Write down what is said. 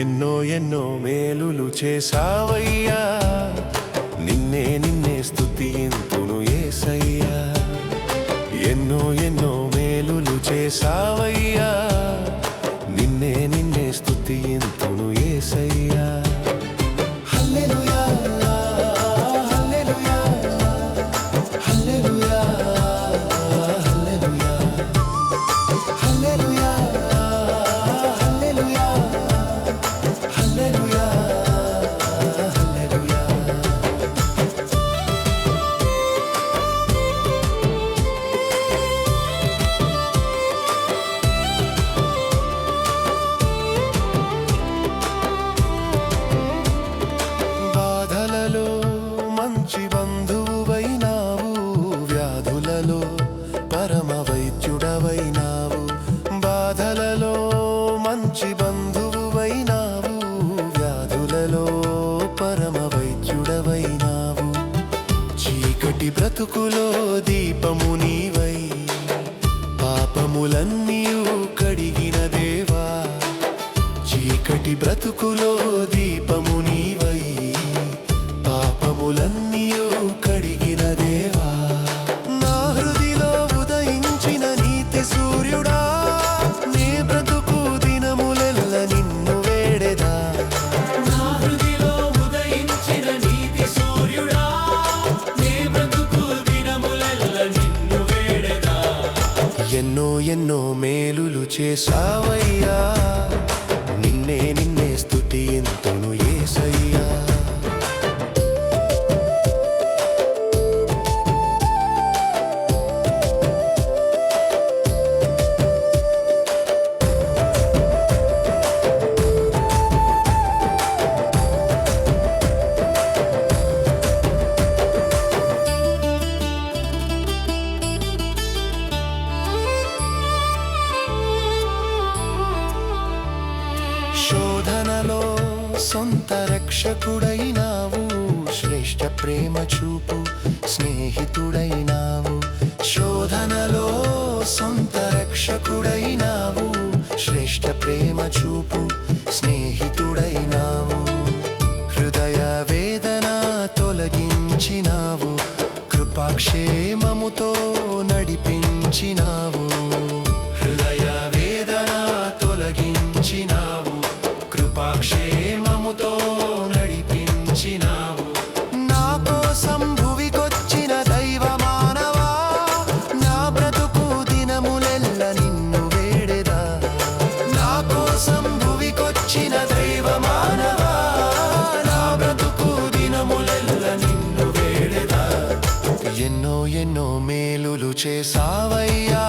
ఎన్నో ఎన్నో మేలులు చేసావయ్యా నిన్నే నిన్నే స్తుతింతును ఏసయ్యా. ఎన్నో ఎన్నో మేలులు చేసావయ్యా బాధలలో పరమ వైద్యుడవైనావు బాధలలో మంచి బంధువువైనావు. వ్యాధులలో పరమ వైద్యుడవైనావు చీకటి బ్రతుకులో దీపము నీవై. పాపములన్నీ కడిగిన దేవా. చీకటి బ్రతుకులో ఎన్నో ఎన్నో మేలులు చేసావయ్యా నిన్నే సొంత రక్షకుడైనావు. శ్రేష్ఠ ప్రేమ చూపు స్నేహితుడైనావు. శోధనలో సొంత రక్షకుడైనావు. శ్రేష్ఠ ప్రేమ చూపు స్నేహితుడైనావు. హృదయ వేదన తొలగించినావు. కృపాక్షేమముతో నడిపించినావు. చేసావయ్యా